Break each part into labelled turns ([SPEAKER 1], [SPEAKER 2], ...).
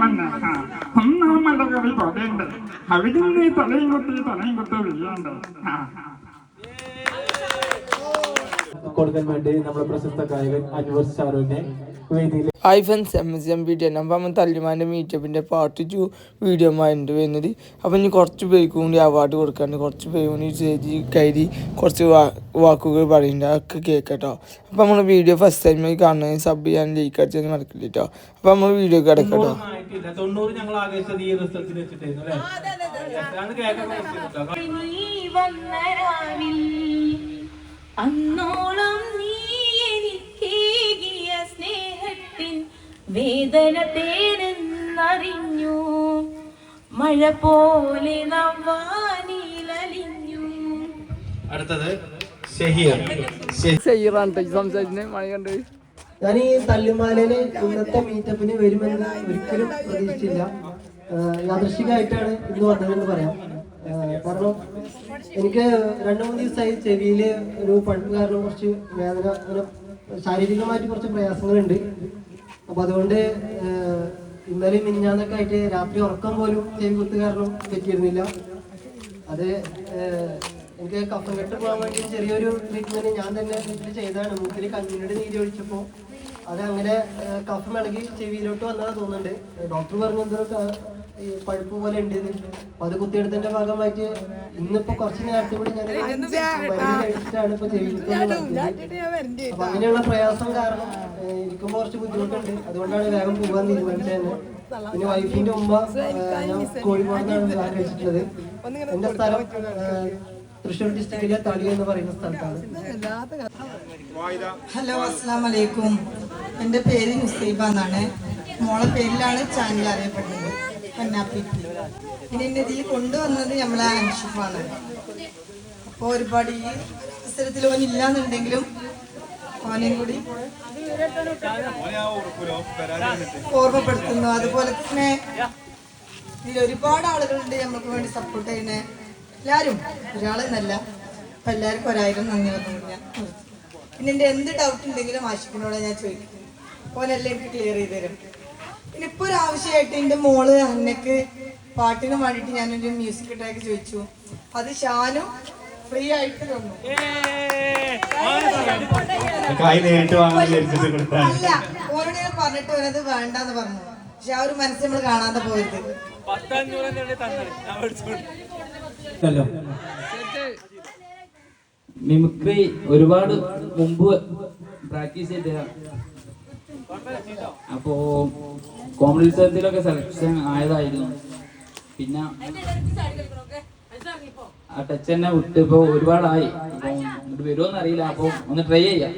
[SPEAKER 1] ആ ഒന്നാം മലകറി പോകേണ്ട അവിടുന്ന് തലയും കുത്തി തലയും കുത്തി വീഴേണ്ട. ആ
[SPEAKER 2] കൊടുക്കാൻ വേണ്ടി നമ്മുടെ പ്രശസ്ത ഗായകൻ അനുവർ ഷാരൂഖിനെ വേദിയിൽ
[SPEAKER 3] hi friends M S M video നമ്മൾ നമ്മൾ തല്ലിമാന്റെ മീറ്റപ്പിന്റെ പാർട്ട് ടു വീഡിയോ ആയിട്ട് വരുന്നത്. അപ്പം ഇനി കുറച്ച് പേർക്ക് കൂടി അവാർഡ് കൊടുക്കാണ്ട് കുറച്ച് പേര് കൂടി സ്റ്റേജ് കയറി കുറച്ച് വാ- വാക്കുകൾ പറയുന്നുണ്ട്. അതൊക്കെ കേൾക്കട്ടോ. അപ്പം നമ്മൾ വീഡിയോ ഫസ്റ്റ് ടൈമായി കാണുന്നത് സബ് ചെയ്യാൻ ലൈക്ക് അടിച്ചാൽ മറക്കില്ല കേട്ടോ അപ്പം നമ്മൾ വീഡിയോ കിടക്കട്ടോ
[SPEAKER 2] തൊണ്ണൂറ് ഞങ്ങൾ ഈ റിസൾട്ടിൽ വെച്ചിട്ടായിരുന്നു അല്ലേ?
[SPEAKER 4] അന്നോളം വേദന തേനെന്നറിഞ്ഞു മഴ പോലെ നാം വാനിലലിഞ്ഞു.
[SPEAKER 2] അടുത്തത്
[SPEAKER 3] കണ്ട്
[SPEAKER 5] ഞാൻ ഈ തല്ലുമാലയിൽ ഇന്നത്തെ മീറ്റപ്പിന് വരുമെന്ന് ഒരിക്കലും പ്രതീക്ഷിച്ചില്ല. യാദൃശികമായിട്ടാണ് യാദൃശ്ചികമായിട്ടാണ് ഇന്ന് വന്നതെന്ന് പറയാം. കാരണം എനിക്ക് രണ്ടു മൂന്ന് ദിവസമായി ചെവിയിൽ ഒരു പഴുപ്പ് കാരണം കുറച്ച് വേദന ശാരീരികമായിട്ട് കുറച്ച് പ്രയാസങ്ങളുണ്ട്. അപ്പൊ അതുകൊണ്ട് ഇന്നലെ ഇന്നലെയും മിനിഞ്ഞാന്നൊക്കെ ആയിട്ട് രാത്രി ഉറക്കം പോലും ചെവി കുത്ത് കാരണം പറ്റിയിരുന്നില്ല. അത് എനിക്ക് കഫം കെട്ട് പോകാൻ വേണ്ടി ചെറിയൊരു ട്രീറ്റ്മെന്റ് ഞാൻ തന്നെ വീട്ടിൽ ചെയ്തതാണ്. മൂക്കിൽ കഞ്ഞിനോട് നീര് ഒഴിച്ചപ്പോൾ അത് അങ്ങനെ കഫം ഇളകി ചെവിയിലോട്ട് വന്നതാ തോന്നുന്നുണ്ട്. ഡോക്ടർ പറഞ്ഞു എന്തോ പഴുപ്പ് പോലെ ഉണ്ട് അപ്പൊ അത് കുത്തിയെടുത്തതിന്റെ ഭാഗമായിട്ട് ഇന്നിപ്പോ കുറച്ച് നേരത്തെ കൂടി ഞാൻ കഴിച്ചിട്ടാണ് ഇപ്പൊ ചെവി. അപ്പൊ അങ്ങനെയുള്ള പ്രയാസം കാരണം ഏഹ്, ഇരിക്കുമ്പോ കുറച്ച് ബുദ്ധിമുട്ടുണ്ട്. അതുകൊണ്ടാണ് വേഗം പോകാൻ തീരുമാനിച്ചത്. പിന്നെ വൈഫിന്റെ ഉമ്മ ഞാൻ കോഴിക്കോടിനാണ് ആഗ്രഹിച്ചിട്ടുള്ളത് എന്റെ സ്ഥലം തൃശ്ശൂർ ഡിസ്ട്രിക്റ്റിലെ തളി എന്ന് പറയുന്ന സ്ഥലത്താണ്.
[SPEAKER 6] ഹലോ അസ്സാം വലൈക്കും എന്റെ പേര് മുസ്തീബ എന്നാണ്. മോളെ പേരിലാണ് ചാനൽ അറിയപ്പെടുന്നത്. പിന്നെ ഇതിൽ കൊണ്ടുവന്നത് നമ്മളെ അൻഷിഫാണ്. അപ്പോൾ ഒരുപാട് ഈ അവസരത്തിൽ ഓൻ ഇല്ലാന്നുണ്ടെങ്കിലും ഓനെയും ഓർമ്മപ്പെടുത്തുന്നു. അതുപോലെ തന്നെ ഇതിൽ ഒരുപാട് ആളുകളുണ്ട് നമുക്ക് വേണ്ടി സപ്പോർട്ട് ചെയ്യുന്ന. എല്ലാവരും ഒരാളെന്നല്ല അപ്പം എല്ലാവർക്കും ഒരായിരം നന്ദി പറഞ്ഞു ഞാൻ പിന്നെ എന്റെ എന്ത് ഡൗട്ട് ഉണ്ടെങ്കിലും ആശിക്കുന്നോടെ ഞാൻ ചോദിക്കും. ഓനെല്ലാം എനിക്ക് ക്ലിയർ ചെയ്ത് തരും. പിന്നെ ഇപ്പോൾ ഒരു ആവശ്യമായിട്ട് എന്റെ മോൾ അന്നക്ക് പാട്ടിന് വേണ്ടിയിട്ട് ഞാനൊരു മ്യൂസിക് ട്രാക്ക് ചോദിച്ചു. അത് ഷാനും ഫ്രീ ആയിട്ട് തന്നു
[SPEAKER 2] കൈ നേരിട്ട് വാങ്ങാൻ
[SPEAKER 6] അല്ല ഞാൻ പറഞ്ഞിട്ട് ഓനത് വേണ്ടെന്ന് പറഞ്ഞു. പക്ഷെ ആ ഒരു മനസ്സ് നമ്മൾ കാണാതെ പോയത്.
[SPEAKER 7] ഹലോ മിമിക്രി ഒരുപാട് മുമ്പ് പ്രാക്ടീസ് ചെയ്തതാണ് അപ്പോ കോമഡി ഉത്സവത്തിലൊക്കെ സെലക്ഷൻ ആയതായിരുന്നു. പിന്നെ ആ ടച്ച് തന്നെ വിട്ട് ഇപ്പൊ ഒരുപാടായി ഇങ്ങോട്ട് വരുമോന്ന് അറിയില്ല അപ്പൊ ഒന്ന് ട്രൈ ചെയ്യാം.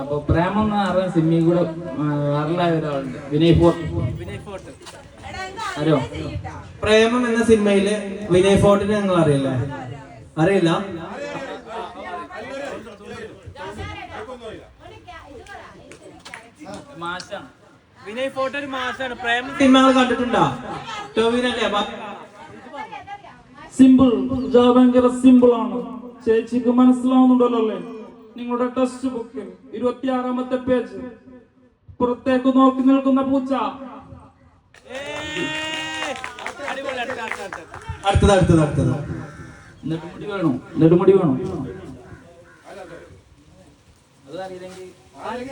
[SPEAKER 7] അപ്പൊ പ്രേമം എന്ന് പറഞ്ഞ സിമ്മി കൂടെ വരലായ ഒരാളുണ്ട്. വിനയ് ഫോർട്ട്. അറിയോ
[SPEAKER 2] പ്രേമം എന്ന സിനിമയിൽ വിനയ് ഫോർട്ടിനെ ഞങ്ങൾ അറിയില്ലേ? അറിയില്ല?
[SPEAKER 7] മാഷാണ്
[SPEAKER 8] വിനയ് ഫോട്ടോ ഒരു മാസാണ്. പ്രേമ
[SPEAKER 2] സിനിമകൾ കണ്ടിട്ടുണ്ടോ? ടോവിനല്ലേ?
[SPEAKER 9] സിമ്പിൾ ഭയങ്കര സിമ്പിൾ ആണ് ചേച്ചിക്ക് മനസ്സിലാവുന്നുണ്ടല്ലോ അല്ലേ? നിങ്ങളുടെ ടെക്സ്റ്റ് ബുക്കിൽ ഇരുപത്തിയാറാമത്തെ പേജ്. പുറത്തേക്ക് നോക്കി നിൽക്കുന്ന പൂച്ച.
[SPEAKER 2] അടുത്തത് അടുത്തത് അടുത്തത്.
[SPEAKER 7] നെടുമുടി വേണോ? നെടുമുടി വേണോ? അത്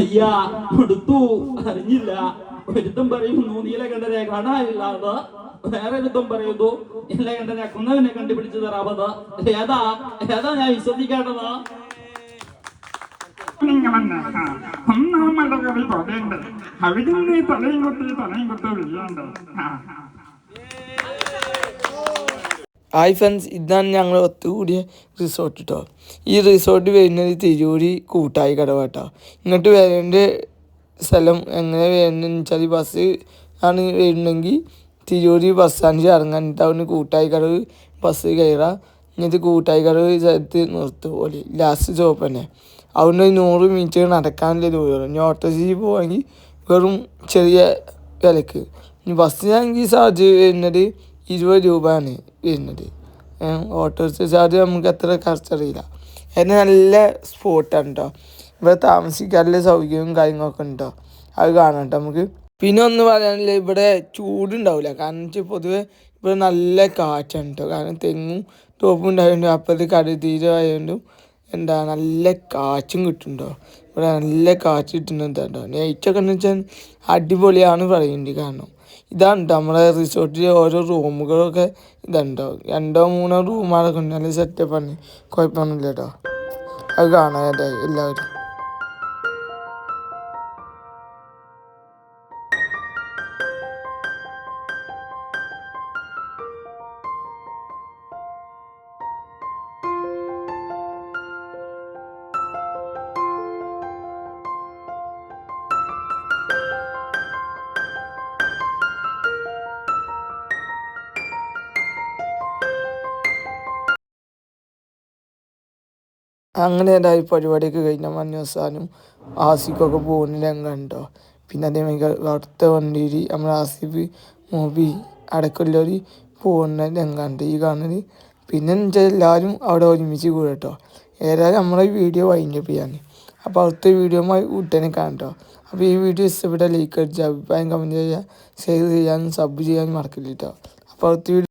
[SPEAKER 9] വയ്യ. എടുത്തു അറിഞ്ഞില്ല. ഒരുത്തം പറയുന്നു നീലകണ്ഠനെ കാണാനില്ലാതെ വേറെ ഒരുത്തം പറയുന്നു നീലകണ്ഠനെ കുന്നവനെ കണ്ടുപിടിച്ചു തരാമത് ഏതാ? ഏതാ ഞാൻ വിശ്വസിക്കേണ്ടത്?
[SPEAKER 1] നിങ്ങളെന്നെ ആ ഒന്നാം മലകറി പോകേണ്ട അവിടുന്ന് തലയും കൊട്ടി തലയും കുത്തി ആ.
[SPEAKER 3] ഹായ് ഫ്രണ്ട്സ് ഇതാണ് ഞങ്ങൾ ഒത്തുകൂടിയ റിസോർട്ട് കേട്ടോ ഈ റിസോർട്ട് വരുന്നത് തിരൂരി കൂട്ടായി കടവാട്ടോ. ഇങ്ങോട്ട് വരേണ്ട സ്ഥലം എങ്ങനെ വരണമെന്ന് വെച്ചാൽ ബസ് ആണ് വരുന്നെങ്കിൽ തിരൂരി ബസ് സ്റ്റാൻഡിൽ ഇറങ്ങാൻ. അവിടെ കൂട്ടായി കടവ് ബസ് കയറാം എന്നിട്ട് കൂട്ടായി കടവ് സ്ഥലത്ത് നിർത്തും. പോലെ ലാസ്റ്റ് സ്റ്റോപ്പ് തന്നെ. അവിടെ നൂറ് മീറ്റർ നടക്കാനുള്ള ദൂരം. ഇനി ഓട്ടോസിൽ പോവാണെങ്കിൽ വെറും ചെറിയ വിലക്ക്. ഇനി ബസ്സിനാണെങ്കിൽ ചാർജ് വരുന്നത് ഇരുപത് രൂപയാണ് വരുന്നത്. ഓട്ടോറിക്ഷ ചാർജ് നമുക്ക് അത്ര കറച്ചറിയില്ല അതിന് നല്ല സ്പോട്ടാണ് കേട്ടോ ഇവിടെ താമസിക്കാനുള്ള സൗകര്യവും കാര്യങ്ങളൊക്കെ ഉണ്ടോ അത് കാണാം കേട്ടോ നമുക്ക്. പിന്നെ ഒന്ന് പറയാനില്ല ഇവിടെ ചൂടുണ്ടാവില്ല. കാരണം വെച്ചാൽ പൊതുവെ ഇവിടെ നല്ല കാറ്റാണ് കേട്ടോ കാരണം തെങ്ങും തോപ്പും ഉണ്ടായതുകൊണ്ടും അപ്പുറത്ത് കടൽ കടുതീരമായതുകൊണ്ടും എന്താ നല്ല കാറ്റും കിട്ടുന്നുണ്ടോ ഇവിടെ നല്ല കാറ്റ് കിട്ടുന്നുണ്ടോ കേട്ടോ നൈറ്റൊക്കെ എന്ന് വെച്ചാൽ അടിപൊളിയാണ് പറയുന്നുണ്ട് കാരണം ഇതാണ് നമ്മുടെ റിസോർട്ടിൽ ഓരോ റൂമുകളൊക്കെ ഇതുണ്ടോ? രണ്ടോ മൂന്നോ റൂമുകളൊക്കെ ഉണ്ട്. നല്ല സെറ്റപ്പാണ് കുഴപ്പമൊന്നുമില്ല കേട്ടോ അത് കാണാൻ കേട്ടോ എല്ലാവരും. അങ്ങനെ ഉണ്ടായി പരിപാടിയൊക്കെ കഴിഞ്ഞ മഞ്ഞ സാധനം പോകുന്ന പോകുന്നില്ല കണ്ടോ? പിന്നെ അതേമാതിരി അടുത്ത വണ്ടിയിൽ നമ്മുടെ ആസിഫ് മൂബി അടക്കമുള്ളവർ പോകുന്ന രംഗമുണ്ട് ഈ കാണുന്നത് പിന്നെ വെച്ചാൽ എല്ലാവരും അവിടെ ഒരുമിച്ച് കൂടട്ടോ ഏതായാലും ഏതായാലും നമ്മളെ വീഡിയോ വൈൻഡപ്പ് ചെയ്യാൻ അപ്പോൾ അടുത്ത വീഡിയോമായി ഉടനെ കാണട്ടോ. അപ്പോൾ ഈ വീഡിയോ ഇഷ്ടപ്പെട്ട ലൈക്ക് അടിച്ച് അഭിപ്രായം കമന്റ് ചെയ്യുക ഷെയർ ചെയ്യാനും സബ് ചെയ്യാനും മറക്കില്ല കേട്ടോ. അപ്പോൾ അടുത്ത വീഡിയോ